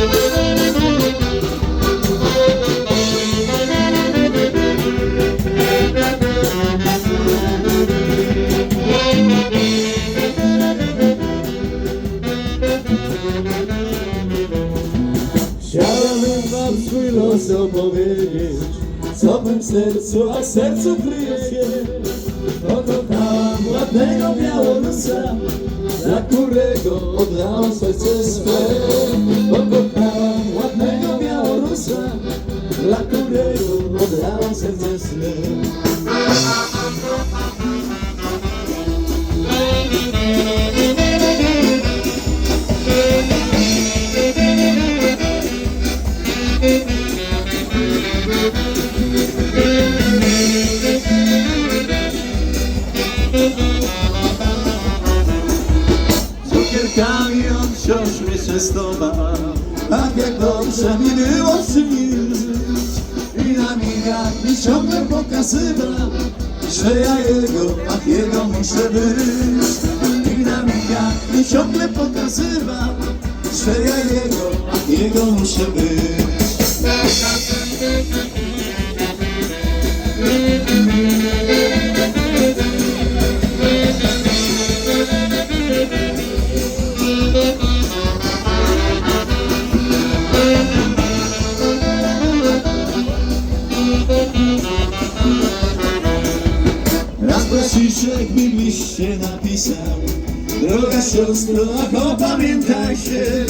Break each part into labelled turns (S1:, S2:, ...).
S1: Chciałbym wam swój los Co bym w sercu, a sercu kryje się. Pokochałam ładnego Białorusa Dla którego oddałam serce swe Dla którego oddałam serce swe
S2: Cukierkami on wciąż mnie częstował. Tak jak dobrze mi było przy pokazywał Że ja jego, ach jego muszę być. I na migach mi ciągle pokazywał Że ja jego, ach jego muszę być Raz braciszek mi liście napisał Droga siostro, ach opamiętaj się.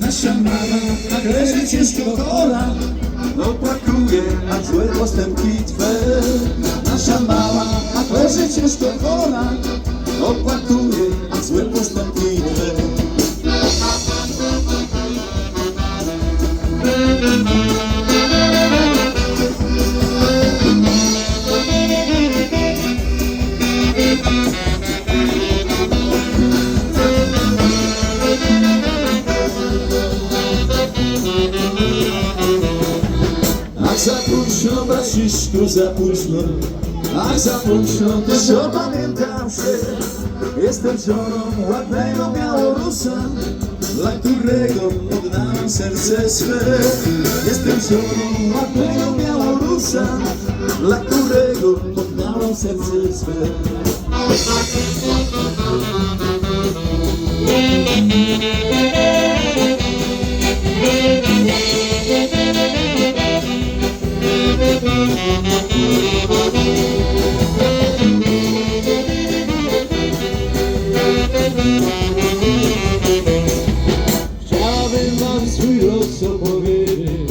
S2: Nasza mama, tak leży ciężko chora Opłakuje, a złe postępki Twe. Nasza mama, tak leży ciężko chora Opłakuje, późno, braciszku, za późno Ach za późno, też opamiętam się. Jestem żoną ładnego Białorusa Dla którego oddałam serce swe. Jestem żoną ładnego Białorusa Dla którego oddałam serce swe
S1: Chciałbym wam swój los opowiedzieć.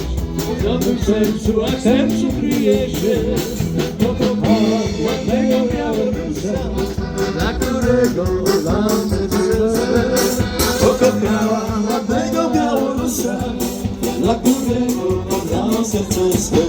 S1: Co w sercu, a sercu kryje się. Pokochałam ładnego Białorusa
S2: Dla którego oddałam serce Pokochałam ładnego Białorusa
S1: Dla którego and sister.